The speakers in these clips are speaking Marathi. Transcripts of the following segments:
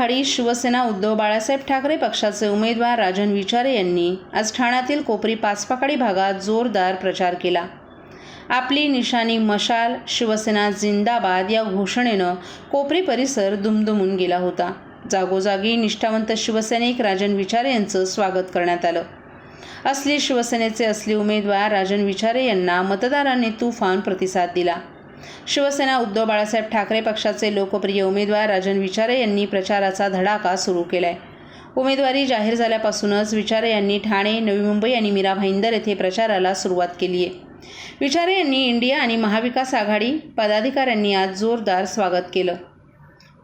आघाडी शिवसेना उद्धव बाळासाहेब ठाकरे पक्षाचे उमेदवार राजन विचारे यांनी आज ठाण्यातील कोपरी पाचपाकाडी भागात जोरदार प्रचार केला. आपली निशाणी मशाल शिवसेना जिंदाबाद या घोषणेनं कोपरी परिसर दुमदुमून गेला होता. जागोजागी निष्ठावंत शिवसैनिक राजन विचारे यांचं स्वागत करण्यात आलं. असली शिवसेनेचे असली उमेदवार राजन विचारे यांना मतदारांनी तुफान प्रतिसाद दिला. शिवसेना उद्धव बाळासाहेब ठाकरे पक्षाचे लोकप्रिय उमेदवार राजन विचारे यांनी प्रचाराचा धडाका सुरू केलाय. उमेदवारी जाहीर झाल्यापासूनच विचारे यांनी ठाणे नवी मुंबई आणि मीरा भाईंदर येथे प्रचाराला सुरुवात केली आहे विचारे यांनी इंडिया आणि महाविकास आघाडी पदाधिकाऱ्यांनी आज जोरदार स्वागत केलं.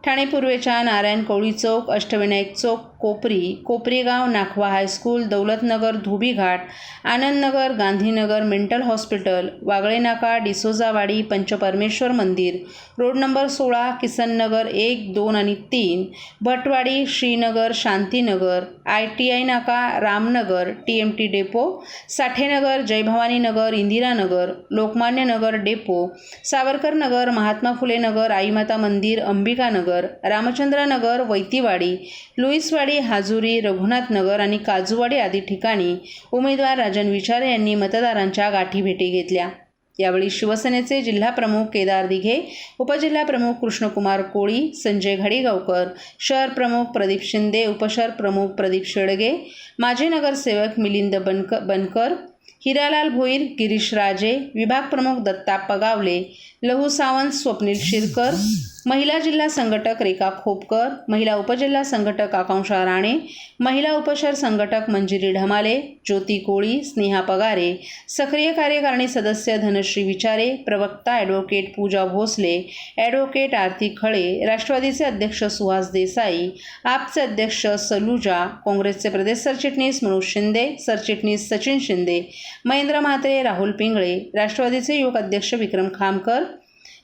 ठाणे पूर्वेच्या नारायण कोळी चौक अष्टविनायक चौक Kopri Koprigaon Nakhwa high school Daulatnagar Dhobighat Anandnagar Gandhinagar mental hospital Wagle नाका डिसोजावाडी पंचपरमेश्वर मंदिर रोड नंबर सोळा किसननगर एक दोन आणि तीन Bhatwadi Shrinagar Shantinagar I T I नाका Ramnagar T M T depot Sathenagar Jaibhavani Nagar Indiranagar Lokmanya Nagar depot Savarkar Nagar Mahatma Phule Nagar Aaimata मंदिर अंबिकानगर रामचंद्रनगर वैतीवाडी लुईसवाडी हाजुरी रघुनाथ नगर आणि काजूवाडी आदी ठिकाणी उमेदवार राजन विचारे यांनी मतदारांच्या गाठी भेटी घेतल्या. यावेळी शिवसेनेचे जिल्हाप्रमुख केदार दिघे उपजिल्हाप्रमुख कृष्णकुमार कोळी संजय घाडीगावकर शहर प्रमुख प्रदीप शिंदे उपशहर प्रमुख प्रदीप शेडगे माजी नगरसेवक मिलिंद बनक बनकर हिरालाल भोईर गिरीश राजे विभाग प्रमुख दत्ता पगावले लहू सावंत स्वप्नील शिरकर महिला जिल्हा संघटक रेखा खोपकर महिला उपजिल्हा संघटक आकांक्षा राणे महिला उपशहर संघटक मंजिरी ढमाले ज्योती कोळी स्नेहा पगारे सक्रिय कार्यकारिणी सदस्य धनश्री विचारे प्रवक्ता ॲडव्होकेट पूजा भोसले ॲडव्होकेट आरती खळे राष्ट्रवादीचे अध्यक्ष सुहास देसाई आपचे अध्यक्ष सलुजा काँग्रेसचे प्रदेश सरचिटणीस मनोज शिंदे सरचिटणीस सचिन शिंदे महेंद्र म्हात्रे राहुल पिंगळे राष्ट्रवादीचे युवक अध्यक्ष विक्रम खामकर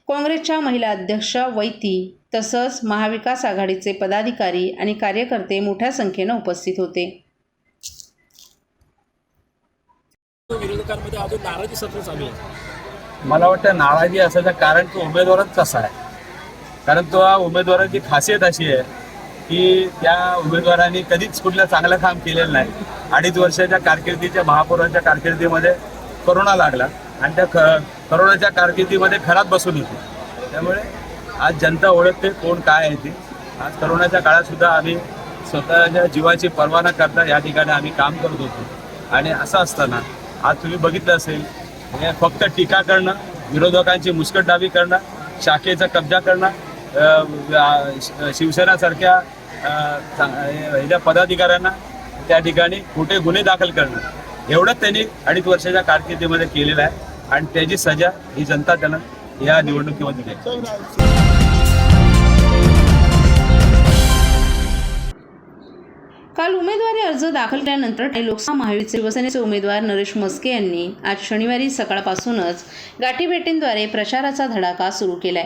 काँग्रेसच्या महिला अध्यक्ष वैती तसंच महाविकास आघाडीचे पदाधिकारी आणि कार्यकर्ते मोठ्या संख्येनं उपस्थित होते. विरोधकांमध्ये अजून नाराजी सत्र चालू आहे. मला वाटतं नाराजी असायचं कारण तो उमेदवारच तसा आहे. कारण तो उमेदवाराची खासियत अशी आहे की त्या उमेदवारांनी कधीच कुठलं चांगलं काम केलेलं नाही. अडीच वर्षाच्या कारकिर्दीच्या महापौरांच्या कारकिर्दीमध्ये करोना लागला. आणि त्या ख करोनाच्या कारकिर्दीमध्ये खराब बसून होती. त्यामुळे आज जनता ओळखते कोण काय आहे ते. आज करोनाच्या काळातसुद्धा आम्ही स्वतःच्या जीवाची पर्वा न करता या ठिकाणी आम्ही काम करत होतो. आणि असं असताना आज तुम्ही बघितलं असेल हे फक्त टीका करणं विरोधकांची मुस्कटदाबी करणं शाखेचा कब्जा करणं शिवसेनासारख्या ह्या ह्याच्या पदाधिकाऱ्यांना त्या ठिकाणी खोटे गुन्हे दाखल करणं. एवढंच त्यांनी अडीच वर्षाच्या कारकिर्दीमध्ये केलेलं आहे. आणि त्याची सजा ही जनता त्यांना या निवडणुकीमध्ये देईल काल उमेदवारी अर्ज दाखल केल्यानंतर ठाणे लोकसभा महावीर शिवसेनेचे उमेदवार नरेश मस्के यांनी आज शनिवारी सकाळपासूनच गाठीभेटींद्वारे प्रचाराचा धडाका सुरू केलाय.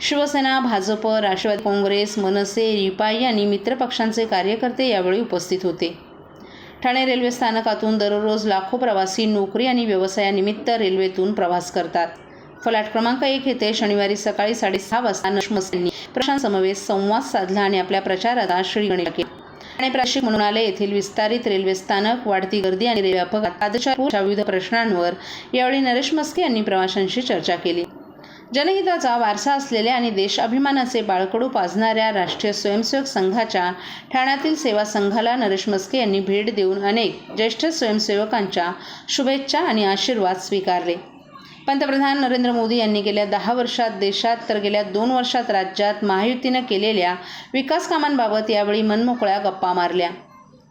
शिवसेना भाजप राष्ट्रवादी काँग्रेस मनसे रिपाई आणि मित्रपक्षांचे कार्यकर्ते यावेळी उपस्थित होते. ठाणे रेल्वे स्थानकातून दररोज लाखो प्रवासी नोकरी आणि व्यवसायानिमित्त रेल्वेतून प्रवास करतात. फलाट क्रमांक एक येथे शनिवारी सकाळी साडेसहा वाजता नशमस यांनी प्रशांसमवेत संवाद साधला आणि आपल्या प्रचाराचा श्रीगणेश केला. ठाणे प्राशिक म्हणून आले येथील विस्तारित रेल्वे स्थानक वाढती गर्दी आणि रेल्वे अपघात विविध प्रश्नांवर यावेळी नरेश मस्के यांनी प्रवाशांशी चर्चा केली. जनहिताचा वारसा असलेल्या आणि देशाभिमानाचे बाळकडू पाजणाऱ्या राष्ट्रीय स्वयंसेवक संघाच्या ठाण्यातील सेवा संघाला नरेश मस्के यांनी भेट देऊन अनेक ज्येष्ठ स्वयंसेवकांच्या शुभेच्छा आणि आशीर्वाद स्वीकारले. पंतप्रधान नरेंद्र मोदी यांनी गेल्या दहा वर्षात देशात तर गेल्या दोन वर्षात राज्यात महायुतीनं केलेल्या विकास कामांबाबत यावेळी मनमोकळ्या गप्पा मारल्या.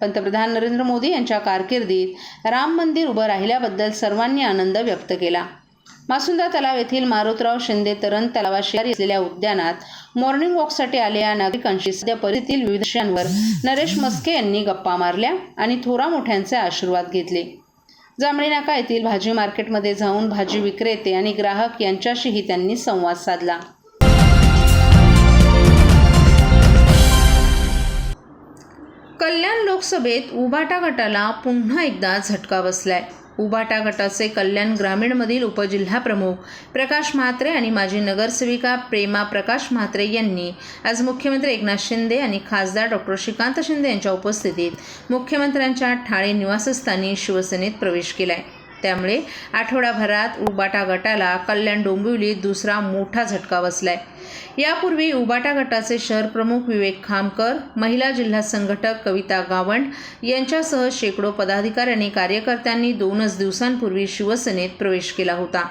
पंतप्रधान नरेंद्र मोदी यांच्या कारकिर्दीत राम मंदिर उभं राहिल्याबद्दल सर्वांनी आनंद व्यक्त केला. मासुंदा तलाव येथील मारुतराव शिंदे तरण तलावाशेजारी असलेल्या उद्यानात मॉर्निंग वॉकसाठी आलेल्या नागरिकांशी सध्या परिस्थितीतील विविध विषयांवर नरेश मस्के यांनी गप्पा मारल्या आणि थोरा मोठ्यांचे आशीर्वाद घेतले. जांभळी नाका येथील भाजी मार्केटमध्ये जाऊन भाजी विक्रेते आणि ग्राहक यांच्याशीही त्यांनी संवाद साधला. कल्याण लोकसभेत उभाटा गटाला पुन्हा एकदा झटका बसलाय. उबाटा गटाचे कल्याण ग्रामीणमधील उपजिल्हा प्रमुख प्रकाश म्हात्रे आणि माजी नगरसेविका प्रेमा प्रकाश म्हात्रे यांनी आज मुख्यमंत्री एकनाथ शिंदे आणि खासदार डॉक्टर श्रीकांत शिंदे यांच्या उपस्थितीत मुख्यमंत्र्यांच्या ठाणे निवासस्थानी शिवसेनेत प्रवेश केलाय. त्यामुळे आठवडाभरात उबाटा गटाला कल्याण डोंबिवलीत दुसरा मोठा झटका बसलाय. यापूर्वी उबाटा गटाचे शहर प्रमुख विवेक खामकर महिला जिल्हा संघटक कविता गावंड यांच्यासह शेकडो पदाधिकारी आणि कार्यकर्त्यांनी दोनच दिवसांपूर्वी शिवसेनेत प्रवेश केला होता.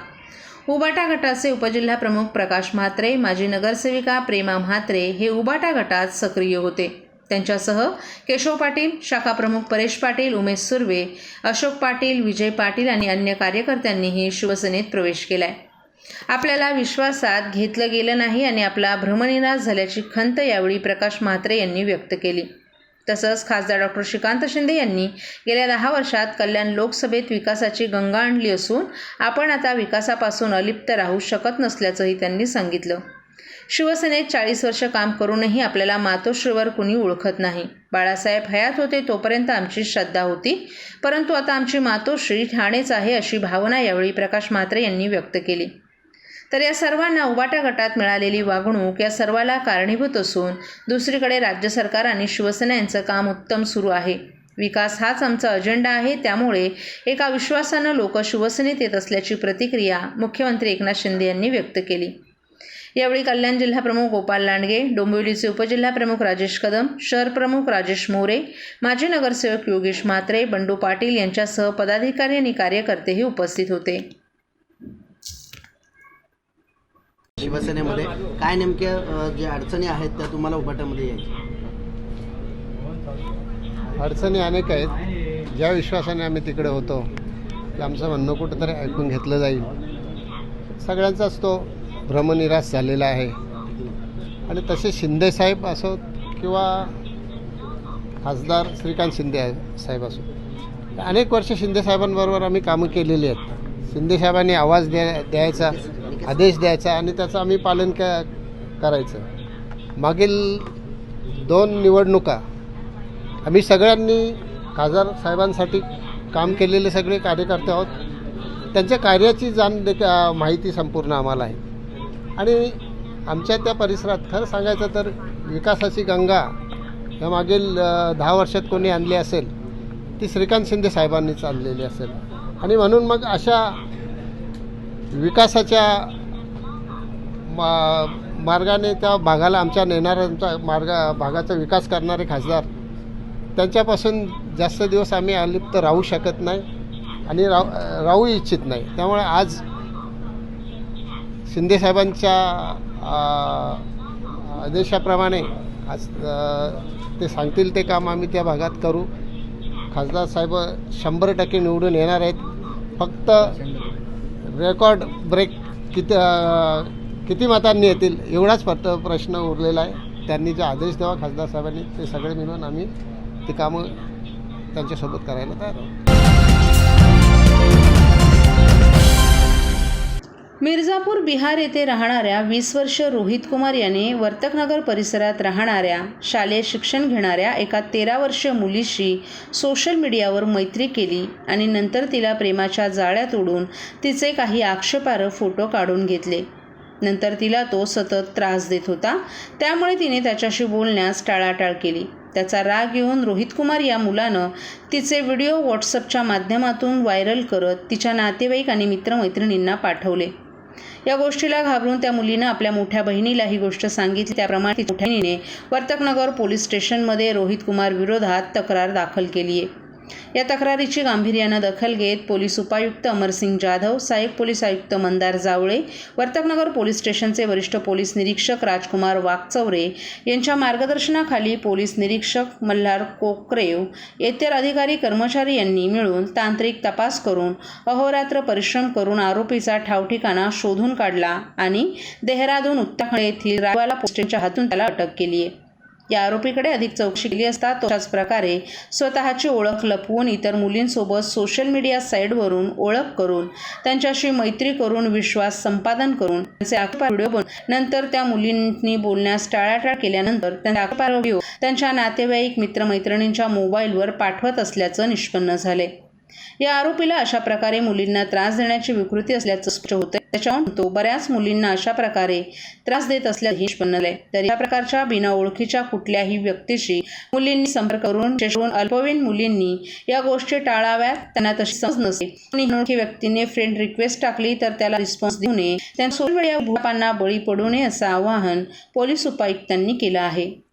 उबाटा गटाचे उपजिल्हा प्रमुख प्रकाश म्हात्रे माजी नगरसेविका प्रेमा म्हात्रे हे उबाटा गटात सक्रिय होते. त्यांच्यासह केशव पाटील शाखा प्रमुख परेश पाटील उमेश सुर्वे अशोक पाटील विजय पाटील आणि अन्य कार्यकर्त्यांनीही शिवसेनेत प्रवेश केलाय. आपल्याला विश्वासात घेतलं गेलं नाही आणि आपला भ्रमनिराश झाल्याची खंत यावेळी प्रकाश म्हात्रे यांनी व्यक्त केली. तसंच खासदार डॉक्टर श्रीकांत शिंदे यांनी गेल्या दहा वर्षात कल्याण लोकसभेत विकासाची गंगा आणली असून आपण आता विकासापासून अलिप्त राहू शकत नसल्याचंही त्यांनी सांगितलं. शिवसेनेत चाळीस वर्ष काम करूनही आपल्याला मातोश्रीवर कुणी ओळखत नाही. बाळासाहेब हयात होते तोपर्यंत आमची श्रद्धा होती परंतु आता आमची मातोश्री ठाणेच आहे अशी भावना यावेळी प्रकाश म्हात्रे यांनी व्यक्त केली. तर या सर्वांना उबाटा गटात मिळालेली वागणूक या सर्वाला कारणीभूत असून दुसरीकडे राज्य सरकार आणि शिवसेना यांचं काम उत्तम सुरू आहे. विकास हाच आमचा अजेंडा आहे. त्यामुळे एका विश्वासानं लोक शिवसेनेत येत असल्याची प्रतिक्रिया मुख्यमंत्री एकनाथ शिंदे यांनी व्यक्त केली. यावेळी कल्याण जिल्हाप्रमुख गोपाल लांडगे डोंबिवलीचे उपजिल्हा प्रमुख राजेश कदम शहर प्रमुख राजेश मोरे माजी नगरसेवक योगेश म्हात्रे बंडू पाटील यांच्यासह पदाधिकारी आणि कार्यकर्तेही उपस्थित होते. शिवसेनेमध्ये काय नेमक्या ज्या अडचणी आहेत त्या तुम्हाला उभटामध्ये यायच्या? अडचणी अनेक आहेत. ज्या विश्वासाने आम्ही तिकडे होतो की आमचं म्हणणं कुठंतरी ऐकून घेतलं जाईल. सगळ्यांचाच तो भ्रमनिराश झालेला आहे. आणि तसे शिंदेसाहेब असो किंवा खासदार श्रीकांत शिंदे आहे- साहेब असो. अनेक वर्ष शिंदेसाहेबांबरोबर आम्ही कामं केलेली आहेत. शिंदे साहेबांनी आवाज द्या द्यायचा. आदेश द्यायचा आणि त्याचं आम्ही पालन क करायचं. मागील दोन निवडणुका आम्ही सगळ्यांनी खासदार साहेबांसाठी काम केलेले सगळे कार्यकर्ते आहोत. त्यांच्या कार्याची जाण देख माहिती संपूर्ण आम्हाला आहे. आणि आमच्या त्या परिसरात खरं सांगायचं तर विकासाची गंगा या मागील अ, दहा वर्षात कोणी आणली असेल ती श्रीकांत शिंदे साहेबांनीच आणलेली असेल. आणि म्हणून मग अशा विकासाच्या मा मार्गाने त्या भागाला आमच्या नेणाऱ्यांचा मार्ग भागाचा विकास करणारे खासदार त्यांच्यापासून जास्त दिवस आम्ही अलिप्त राहू शकत नाही आणि राह राहू इच्छित नाही. त्यामुळे आज शिंदेसाहेबांच्या आदेशाप्रमाणे आज ते सांगतील ते काम आम्ही त्या भागात करू. खासदार साहेब शंभर टक्के निवडून येणार आहेत. फक्त रेकॉर्ड ब्रेक किती किती मतांनी येतील एवढाच फक्त प्रश्न उरलेला आहे. त्यांनी जे आदेश द्यावा खासदार साहेबांनी ते सगळे मिळून आम्ही ती कामं त्यांच्यासोबत करायला तयार आहोत. मिर्झापूर बिहार येथे राहणाऱ्या वीस वर्ष रोहित कुमार याने वर्तकनगर परिसरात राहणाऱ्या शालेय शिक्षण घेणाऱ्या एका तेरा वर्षीय मुलीशी सोशल मीडियावर मैत्री केली आणि नंतर तिला प्रेमाच्या जाळ्यात उडून तिचे काही आक्षेपार्ह फोटो काढून घेतले. नंतर तिला तो सतत त्रास देत होता. त्यामुळे तिने त्याच्याशी बोलण्यास टाळाटाळ केली. त्याचा राग येऊन रोहित कुमार या मुलानं तिचे व्हिडिओ व्हॉट्सअपच्या माध्यमातून व्हायरल करत तिच्या नातेवाईक आणि मित्रमैत्रिणींना पाठवले. या गोष्टीला घाबरून त्या मुलीनं आपल्या मोठ्या बहिणीला ही गोष्ट सांगितली. त्याप्रमाणे मोठ्या बहिणीने वर्तकनगर पोलीस स्टेशनमध्ये रोहित कुमार विरोधात तक्रार दाखल केली आहे या तक्रारीची गांभीर्यानं दखल घेत पोलीस उपायुक्त अमरसिंग जाधव सहाय्यक पोलीस आयुक्त मंदार जावळे वर्तकनगर पोलीस स्टेशनचे वरिष्ठ पोलीस निरीक्षक राजकुमार वाकचौरे यांच्या मार्गदर्शनाखाली पोलीस निरीक्षक मल्हार कोकरेव इतर अधिकारी कर्मचारी यांनी मिळून तांत्रिक तपास करून अहोरात्र परिश्रम करून आरोपीचा ठावठिकाणा शोधून काढला आणि देहरादून उत्तराखंड येथील रायवाला पोस्टेशनच्या हातून त्याला अटक केली आहे या आरोपीकडे अधिक चौकशी केली असता तशाच प्रकारे स्वतःची ओळख लपवून इतर मुलींसोबत सोशल मीडिया साईटवरून ओळख करून त्यांच्याशी मैत्री करून विश्वास संपादन करून त्यांचे आक्षेपार्ह व्हिडिओ बनवून नंतर त्या मुलींनी बोलण्यास टाळाटाळ केल्यानंतर त्यांचे व्हिडिओ त्यांच्या नातेवाईक मित्रमैत्रिणींच्या मोबाईलवर पाठवत असल्याचं निष्पन्न झाले. या आरोपीला अशा प्रकारे मुलींना त्रास देण्याची विकृती असल्याचं स्पष्ट होतं त्याच्याहून तो बऱ्याच मुलींना अशा प्रकारे त्रास देत असल्याचं निष्पन्न आहे तर या प्रकारच्या बिना ओळखीच्या कुठल्याही व्यक्तीशी मुलींनी संपर्क करून विशेषून अल्पवयीन मुलींनी या गोष्टी टाळाव्यात. त्यांना तशी समज नसते. अनोळखी व्यक्तीने फ्रेंड रिक्वेस्ट टाकली तर त्याला रिस्पॉन्स देऊ नये. त्यांना सोशल भूपांना बळी पडू नये असं आवाहन पोलीस उपायुक्तांनी केलं आहे.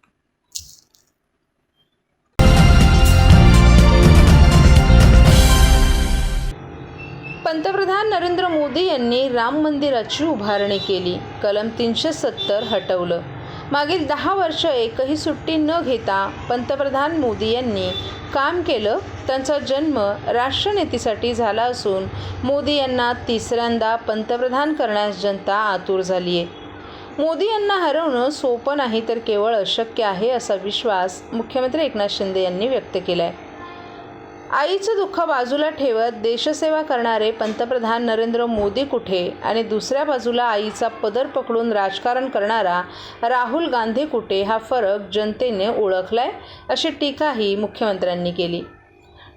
पंतप्रधान नरेंद्र मोदी यांनी राम मंदिराची उभारणी केली. कलम तीनशे सत्तर हटवलं. मागील दहा वर्ष एकही सुट्टी न घेता पंतप्रधान मोदी यांनी काम केलं. त्यांचा जन्म राष्ट्रनेतीसाठी झाला असून मोदी यांना तिसऱ्यांदा पंतप्रधान करण्यास जनता आतुर झाली आहे मोदी यांना हरवणं सोपं नाही तर केवळ अशक्य आहे असा विश्वास मुख्यमंत्री एकनाथ शिंदे यांनी व्यक्त केला आहे आईचं दुःख बाजूला ठेवत देशसेवा करणारे पंतप्रधान नरेंद्र मोदी कुठे? आणि दुसऱ्या बाजूला आईचा पदर पकडून राजकारण करणारा राहुल गांधी कुठे? हा फरक जनतेने ओळखलाय अशी टीकाही मुख्यमंत्र्यांनी केली.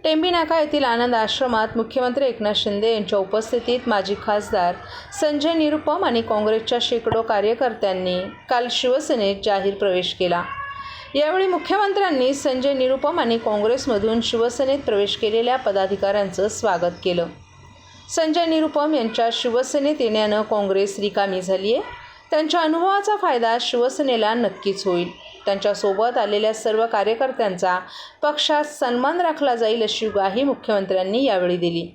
टेंबीनाका येथील आनंद आश्रमात मुख्यमंत्री एकनाथ शिंदे यांच्या उपस्थितीत माजी खासदार संजय निरुपम आणि काँग्रेसच्या शेकडो कार्यकर्त्यांनी काल शिवसेनेत जाहीर प्रवेश केला. यावेळी मुख्यमंत्र्यांनी संजय निरुपम आणि काँग्रेसमधून शिवसेनेत प्रवेश केलेल्या पदाधिकाऱ्यांचं स्वागत केलं. संजय निरुपम यांच्या शिवसेनेत येण्यानं काँग्रेस रिकामी झाली आहे त्यांच्या अनुभवाचा फायदा शिवसेनेला नक्कीच होईल. त्यांच्यासोबत आलेल्या सर्व कार्यकर्त्यांचा पक्षात सन्मान राखला जाईल अशी ग्वाही मुख्यमंत्र्यांनी यावेळी दिली.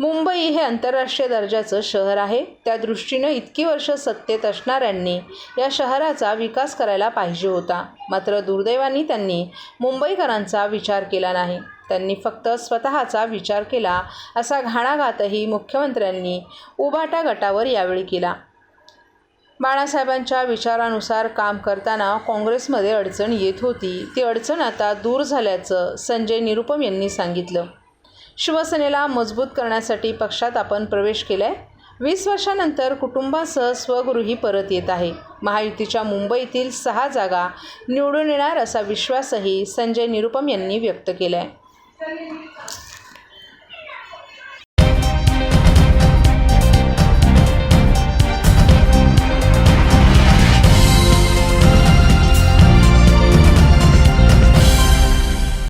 मुंबई हे आंतरराष्ट्रीय दर्जाचं शहर आहे. त्या दृष्टीनं इतकी वर्ष सत्तेत असणाऱ्यांनी या शहराचा विकास करायला पाहिजे होता. मात्र दुर्दैवानी त्यांनी मुंबईकरांचा विचार केला नाही. त्यांनी फक्त स्वतःचा विचार केला असा घाणाघातही मुख्यमंत्र्यांनी उभाटा गटावर यावेळी केला. बाळासाहेबांच्या विचारानुसार काम करताना काँग्रेसमध्ये अडचण येत होती. ती अडचण आता दूर झाल्याचं संजय निरुपम यांनी सांगितलं. शिवसेनेला मजबूत करण्यासाठी पक्षात आपण प्रवेश केलाय. वीस वर्षानंतर कुटुंबासह स्वगृही परत येत आहे. महायुतीच्या मुंबईतील सहा जागा निवडून येणार असा विश्वासही संजय निरुपम यांनी व्यक्त केला आहे